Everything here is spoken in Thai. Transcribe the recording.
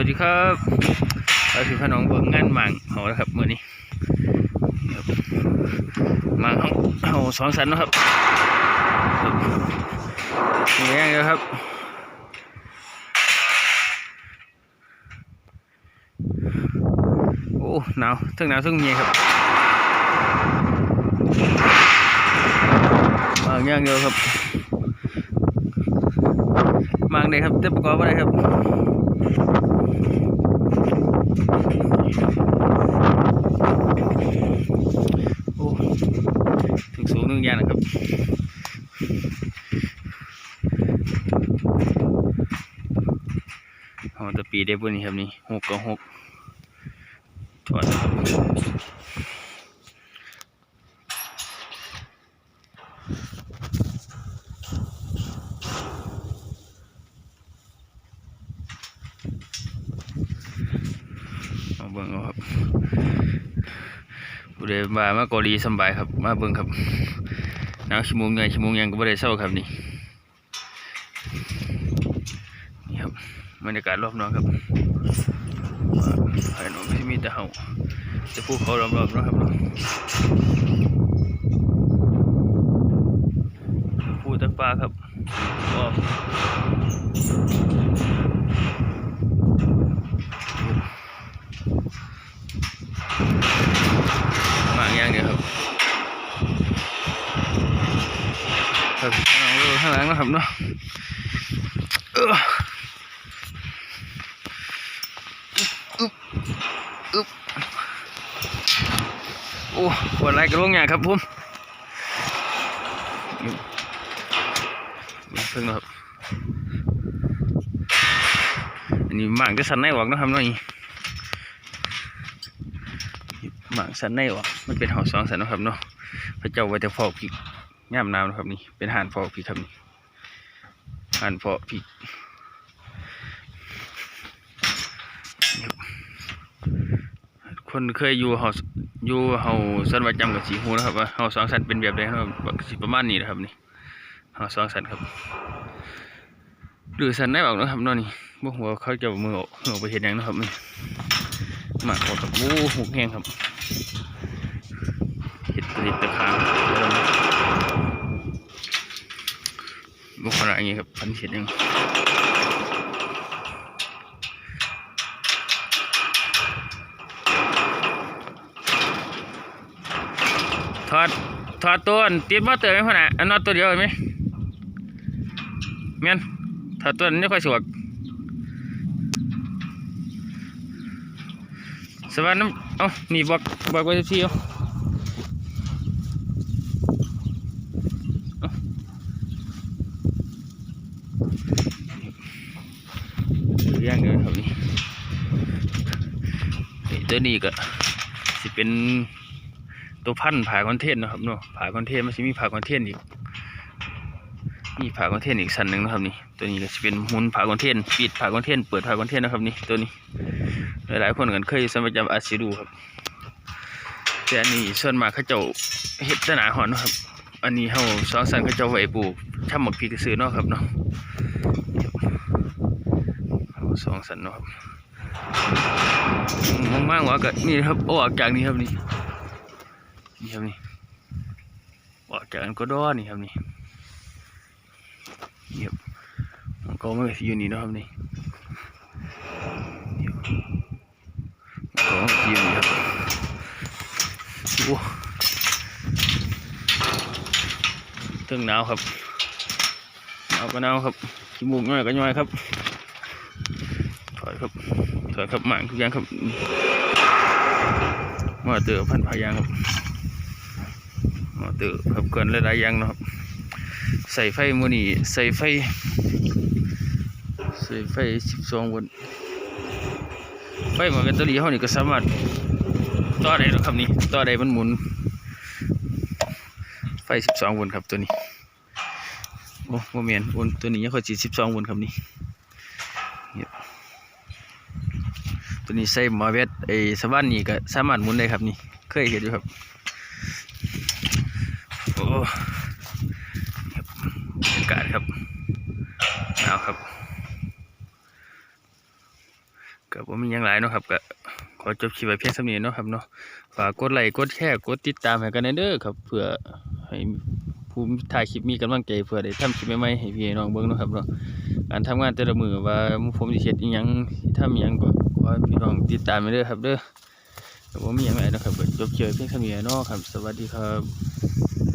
วัสดีครับเราคือพน้องเบิ่งงานหมางเขาล้วครับมื้อนี้ครับหมางเขาเขาสองสันนะครับครับมีแรงเดียวครับโอ้หนาวทั้งหนาวทั้งเมียครับมางอย่างเดียวครับมางได้ครับแต่ประกอบอะไรครับ โอ้ถึงสูงนึงย่านะครับเอาแตะปีได้ปุ่นนี่ครับนี่หกก็หกถอดนะครั บิ่งเอาครับผู้ใดมามาเกาหลีสบายครับมาเบิ่งครับหนาวชั่วโมงไงชั่วโมงยังก็บ่ได้เศร้าครับนี่นี่ครับบรรยากาศรอบนอกครับภายนอกก็สิมีแต่เฮาแต่ภูเขารอบๆนะครับเนาะภูตะปลาครับก็มากอย่างเดียวครับครับ ข้างหลังนะครับเนาะอึ๊บอึ๊บโอ้ปวดไหล่กระโหลกใหญ่ครับผมเพิ่งครับอันนี้หมางก็สันในออกเนะครับเนาะนี่หมางสันในออกมันเป็นหอสองสันนะครับเนาะพระเจ้าไว้แต่ฟอกพริก ย่ามน้ำนะครับนี่เป็นห่านฟอกพริกครับนี่ห่านฟอกพริกคนเคยอยู่เฮาอยู่เฮาสันประจำกับสีหูนะครับว่าเฮาสองสันเป็นแบบใดนะครับสิประมาณนี้นะครับนี่เฮาสองสันครับหรือสันได้บอกนะครับนาะนี่บ่ฮู้ว่าเขาจะมือออกมือออกไปเฮ็ดหยังนะครับนี่มาออกกับโอ้หุกแห้งครับเฮ็ดติดตะขาง บ่ขนาดนี้ครับพันเฮ็ดหยังถอดถอดตัวติดมอเตอร์ไหมพ่อน่ะอันนอตตัวเดียวเห็นไหมแม่นถอดตัวนี้ค่อยสวกสวัสดีน้ำเอ้านี่บอกบอกไว้ที่เอาเอา เรื่องเงินครับนี่ตัวนี้ก็สิเป็นตัวพันธุ์ผาคอนเทนต์นะครับเนาะผาคอนเทนต์มันจะมีผ่าคอนเทนต์อีกมีผ่าคอนเทนต์อีกสันหนึ่งนะครับนี่ตัวนี้ก็จะเป็นหมุนผ่าคอนเทนต์ปิดผ่าคอนเทนต์เปิดผ่าคอนเทนต์นะครับนี่ตัวนี้หลายๆคนกันเคยสมัยจำอาจสิดูครับแต่อันนี้ส่วนมากเขาเจ้าเฮ็ดตหนาหอนนะครับ อันนี้เฮาสองสันเขาจ้าไว้ปลูกช่ำหมกพริกซื้อเนาะครับเนาะสองสันเนาะครับมากๆว่าก็นี่นะครับเอาอกจากนี้ครับนี่นี่ครับนี่ออกจากอันก็ดอนี่ครับนี่นี่ครับมันก็ไม่อยู่นี่เนาะครับนี่นี่ครับมันก็อยู่นี่ครับโอ้ ตึงหนาวครับหนาวก็หนาวครับขี้มูกน้อยก็น้อยครับ ถอยครับ ถอยครับหมางทุกอย่างครับมาเตอพันพายางครับมอเตอร์ครับเกินหลายๆอย่างเนาะครับ ใส่ไฟมือนี่ใส่ไฟ ใส่ไฟสิบสองวนไฟมันแบตเตอรี่เขานี่ก็สามารถต่อได้แล้วครับนี่ต่อได้มันหมุน ไฟสิบสองวนครับตัวนี้โอ้โมเมนวนตัวนี้ยังค่อยจีสิบสองวนครับนี่ตัวนี้ใส่มาเวทไอ้สว่านนี่ก็สามารถหมุนได้ครับนี่เคยเห็นอยู่ครับโอ้ครับรรยากาศครับหนาวครับก็บ่มียังหลายเนาะครับก็ขอจบคลิปไว้เพียงเท่านี้เนาะครับเนาะฝากกดไลค์กดแชร์กดติดตามให้กันเด้อครับเพื่อ ให้ผู้ถ่ายคลิปมีกำลังใจเพื่อได้ทำคลิปใหม่ๆให้พี่น้องเบิ้งนะครับเนาะการทำงานแต่ละมือว่าผมจะเช็ดอีหยังทำอีหยังก็ขอพี่น้องติดตามไปเด้อครับเด้อก็บ่มีอยังไรนะครับก็จบคลิปไว้เพียงเท่านี้เนาะครับ สวัสดีครับ